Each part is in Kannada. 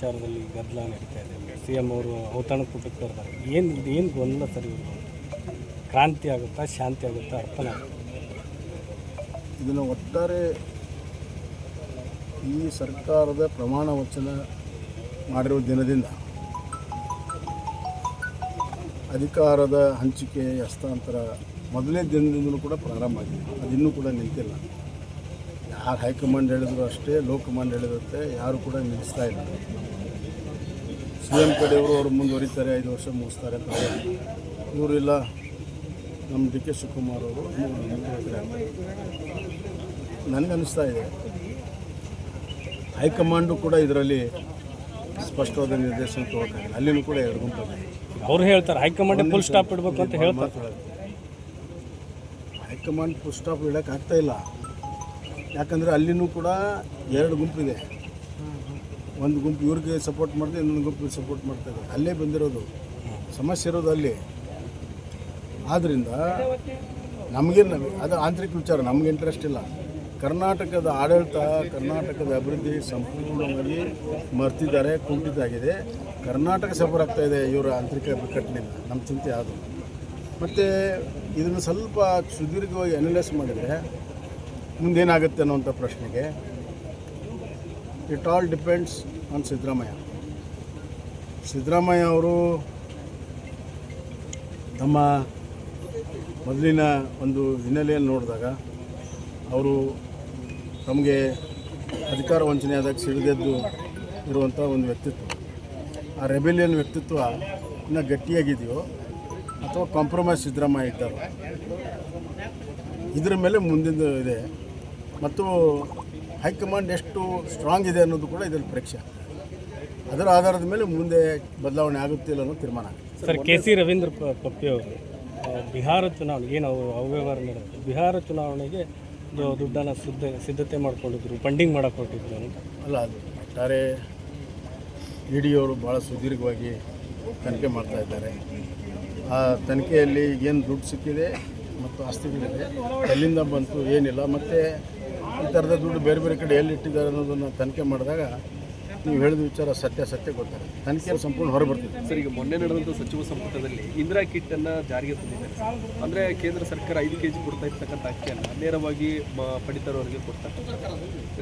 ವಿಚಾರದಲ್ಲಿ ಗದ್ದಲ ನಡೀತಾ ಇದೆ. ಸಿ ಎಂ ಅವರು ಔತಣಕ್ಕೆ ಊಟಕ್ಕೆ ಬರ್ತಾರೆ. ಏನು ಏನು ಗೊಂದಲ ಸರಿ ಕ್ರಾಂತಿ ಆಗುತ್ತಾ, ಶಾಂತಿ ಆಗುತ್ತಾ, ಅರ್ಥನ ಇದನ್ನು ಒಟ್ಟಾರೆ ಈ ಸರ್ಕಾರದ ಪ್ರಮಾಣ ವಚನ ಮಾಡಿರುವ ದಿನದಿಂದ ಅಧಿಕಾರದ ಹಂಚಿಕೆ, ಹಸ್ತಾಂತರ ಮೊದಲನೇ ದಿನದಿಂದಲೂ ಕೂಡ ಪ್ರಾರಂಭ ಆಗಿದೆ. ಅದು ಇನ್ನೂ ಕೂಡ ನಿಂತಿಲ್ಲ. ಯಾರು ಹೈಕಮಾಂಡ್ ಹೇಳಿದ್ರು ಅಷ್ಟೇ ಲೋಕಮಾಂಡ್ ಹೇಳಿದಂತೆ ಯಾರು ಕೂಡ ನಿಲ್ಲಿಸ್ತಾ ಇಲ್ಲ. ಸಿ ಎಂ ಕಡೆಯವರು ಅವರು ಮುಂದುವರಿತಾರೆ ಐದು ವರ್ಷ ಮುಗಿಸ್ತಾರೆ ಅಂತ. ಇವರು ಇಲ್ಲ. ನಮ್ಮ ಡಿ ಕೆ ಶಿವಕುಮಾರ್ ಅವರು ನನಗನ್ನಿಸ್ತಾ ನನಗೆ ಇದೆ. ಹೈಕಮಾಂಡು ಕೂಡ ಇದರಲ್ಲಿ ಸ್ಪಷ್ಟವಾದ ನಿರ್ದೇಶನ ತಗೋತಾರೆ ಅಲ್ಲಿನೂ ಕೂಡ ಎರಡು ಗುಂಪಾಗಿದೆ ಅವ್ರು ಹೇಳ್ತಾರೆ ಹೈಕಮಾಂಡ್ ಫುಲ್ ಸ್ಟಾಪ್ ಇಡಬೇಕು ಅಂತ ಹೇಳ್ತಾರೆ. ಹೈಕಮಾಂಡ್ ಫುಲ್ ಸ್ಟಾಪ್ ಇಡೋಕ್ಕಾಗ್ತಾ ಇಲ್ಲ. ಯಾಕಂದರೆ ಅಲ್ಲಿನೂ ಕೂಡ ಎರಡು ಗುಂಪಿದೆ ಒಂದು ಗುಂಪು ಇವ್ರಿಗೆ ಸಪೋರ್ಟ್ ಮಾಡಿದೆ, ಇನ್ನೊಂದು ಗುಂಪಿಗೆ ಸಪೋರ್ಟ್ ಮಾಡ್ತಾರೆ ಅಲ್ಲೇ ಬಂದಿರೋದು. ಸಮಸ್ಯೆ ಇರೋದು ಅಲ್ಲಿ. ಆದ್ದರಿಂದ ನಮಗೆ ಅದು ಆಂತರಿಕ ವಿಚಾರ, ನಮಗೆ ಇಂಟ್ರೆಸ್ಟ್ ಇಲ್ಲ. ಕರ್ನಾಟಕದ ಆಡಳಿತ, ಕರ್ನಾಟಕದ ಅಭಿವೃದ್ಧಿ ಸಂಪೂರ್ಣವಾಗಿ ಮರ್ತಿದ್ದಾರೆ ಕುಂಠಿತಾಗಿದೆ ಕರ್ನಾಟಕ ಸಫರ್ ಆಗ್ತಾ ಇದೆ ಇವರ ಆಂತರಿಕ ಬಿಕ್ಕಟ್ಟಿನಿಂದ. ನಮ್ಮ ಚಿಂತೆ ಅದು. ಮತ್ತು ಇದನ್ನು ಸ್ವಲ್ಪ ಸುದೀರ್ಘವಾಗಿ ಅನಲೈಸ್ ಮಾಡಿದರೆ ಮುಂದೇನಾಗುತ್ತೆ ಅನ್ನುವಂಥ ಪ್ರಶ್ನೆಗೆ it all depends on Siddaramaiah Siddaramaiah ಅವರು ತಮ್ಮ ಮೊದಲಿನ ಒಂದು ಹಿನ್ನೆಲೆಯಲ್ಲಿ ನೋಡಿದಾಗ, ಅವರು ತಮಗೆ ಅಧಿಕಾರ ವಂಚನೆ ಆದಾಗ ಸಿಡಿದೆದ್ದು ಇರುವಂಥ ಒಂದು ವ್ಯಕ್ತಿತ್ವ. ಆ ರೆಬೆಲಿಯನ್ ವ್ಯಕ್ತಿತ್ವ ಇನ್ನೂ ಗಟ್ಟಿಯಾಗಿದೆಯೋ ಅಥವಾ ಕಾಂಪ್ರಮೈಸ್ ಸಿದ್ದರಾಮಯ್ಯ ಇದ್ದಾರೆ? ಇದರ ಮೇಲೆ ಮುಂದಿನ ಇದೆ ಮತ್ತು ಹೈಕಮಾಂಡ್ ಎಷ್ಟು ಸ್ಟ್ರಾಂಗ್ ಇದೆ ಅನ್ನೋದು ಕೂಡ ಇದರಲ್ಲಿ ಪರೀಕ್ಷೆ. ಅದರ ಆಧಾರದ ಮೇಲೆ ಮುಂದೆ ಬದಲಾವಣೆ ಆಗುತ್ತಿಲ್ಲ ಅನ್ನೋ ತೀರ್ಮಾನ sir K C Ravindra Pappi ಅವರು ಬಿಹಾರ ಚುನಾವಣೆ ಏನು ಅವರು ಅವ್ಯವಹಾರ ನಡೆದು ಬಿಹಾರ ಚುನಾವಣೆಗೆ ದುಡ್ಡನ್ನು ಸಿದ್ಧ ಸಿದ್ಧತೆ ಮಾಡ್ಕೊಂಡಿದ್ರು ಫಂಡಿಂಗ್ ಮಾಡಕ್ಕೆ ಹೊರಟಿದ್ರು ಅಂತ. ಅಲ್ಲ ಅದು ಒಟ್ಟಾರೆ ಇ ಡಿ ಅವರು ಭಾಳ ಸುದೀರ್ಘವಾಗಿ ತನಿಖೆ ಮಾಡ್ತಾ ಇದ್ದಾರೆ. ಆ ತನಿಖೆಯಲ್ಲಿ ಏನು ದುಡ್ಡು ಸಿಕ್ಕಿದೆ ಮತ್ತು ಆಸ್ತಿಗಳಿದೆ ಅಲ್ಲಿಂದ ಬಂತು ಏನಿಲ್ಲ. ಮತ್ತು ಈ ಥರದ ದುಡ್ಡು ಬೇರೆ ಬೇರೆ ಕಡೆ ಎಲ್ಲಿ ಇಟ್ಟಿದ್ದಾರೆ ಅನ್ನೋದನ್ನು ತನಿಖೆ ಮಾಡಿದಾಗ ನೀವು ಹೇಳಿದ ವಿಚಾರ ಸತ್ಯ ಸತ್ಯ ಗೊತ್ತಾಗುತ್ತೆ. ತನಿಖೆ ಸಂಪೂರ್ಣ ಹೊರಬರ್ತಿದೆ. ಸರ್ ಈಗ ಮೊನ್ನೆ ನಡೆದಂಥ ಸಚಿವ ಸಂಪುಟದಲ್ಲಿ ಇಂದಿರಾ ಕಿಟ್ ಅನ್ನ ಜಾರಿಗೆ ತಂದಿದ್ದಾರೆ ಅಂದರೆ ಕೇಂದ್ರ ಸರ್ಕಾರ ಐದು ಕೆ ಜಿ ಕೊಡ್ತಾ ಇರ್ತಕ್ಕಂಥ ಅಕ್ಕಿಯನ್ನು ನೇರವಾಗಿ ಪಡಿತರವರಿಗೆ ಕೊಡ್ತಾ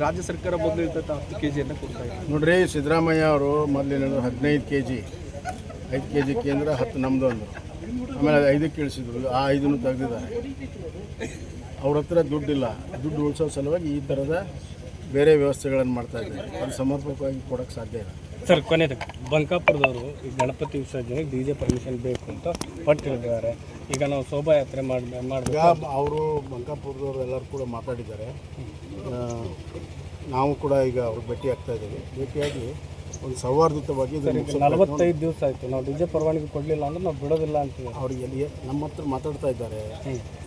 ರಾಜ್ಯ ಸರ್ಕಾರ ಮೊದಲು ಇರ್ತಕ್ಕಂಥ ಹತ್ತು ಕೆ ಜಿಯನ್ನು ಕೊಡ್ತಾ ಇದ್ದಾರೆ ನೋಡ್ರಿ ಸಿದ್ದರಾಮಯ್ಯ ಅವರು ಮೊದಲಿನ ಹದಿನೈದು ಕೆ ಜಿ ಐದು ಕೆ ಜಿ ಕೇಂದ್ರ ಹತ್ತು ನಮ್ಮದು ಅಂದರು ಆಮೇಲೆ ಅದು ಐದಕ್ಕೆ ಇಳಿಸಿದ್ರು. ಆ ಐದನ್ನು ತೆಗೆದಿದ್ದಾರೆ. ಅವ್ರ ಹತ್ರ ದುಡ್ಡಿಲ್ಲ. ದುಡ್ಡು ಉಳಿಸೋ ಸಲುವಾಗಿ ಈ ಥರದ ಬೇರೆ ವ್ಯವಸ್ಥೆಗಳನ್ನು ಮಾಡ್ತಾ ಇದ್ದಾರೆ. ಅದು ಸಮರ್ಪಕವಾಗಿ ಕೊಡೋಕ್ಕೆ ಸಾಧ್ಯ ಇಲ್ಲ. ಸರ್ ಕೊನೆಯದು ಬಂಕಾಪುರದವರು ಈ ಗಣಪತಿ ವಿಸರ್ಜನೆಗೆ ಡಿ ಜೆ ಪರ್ಮಿಷನ್ ಬೇಕು ಅಂತ ಹೊಟ್ಟಿದ್ದಾರೆ ಈಗ ನಾವು ಶೋಭಾಯಾತ್ರೆ ಮಾಡಿ ಮಾಡಬೇಕು. ಅವರು ಬಂಕಾಪುರದವರು ಎಲ್ಲರೂ ಕೂಡ ಮಾತಾಡಿದ್ದಾರೆ. ನಾವು ಕೂಡ ಈಗ ಅವ್ರಿಗೆ ಭೇಟಿ ಆಗ್ತಾ ಇದ್ದೀವಿ. ಭೇಟಿಯಾಗಿ ಒಂದು ಸೌಹಾರ್ದಯುತವಾಗಿ ನಲವತ್ತೈದು ದಿವಸ ಆಯಿತು. ನಾವು ಡಿ ಜೆ ಪರವಾನಗಿ ಕೊಡಲಿಲ್ಲ ಅಂದ್ರೆ ನಾವು ಬಿಡೋದಿಲ್ಲ ಅಂತೀವಿ. ಅವ್ರಿಗೆ ಎಲ್ಲಿ ನಮ್ಮ ಹತ್ರ ಮಾತಾಡ್ತಾ ಇದ್ದಾರೆ.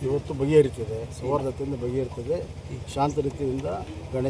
ಇವತ್ತು ಬಗೆಹರಿತದೆ ಸೌಹಾರ್ದತೆಯಿಂದ ಬಗೆಹರಿತದೆ ಶಾಂತ ರೀತಿಯಿಂದ ಗಣೇಶ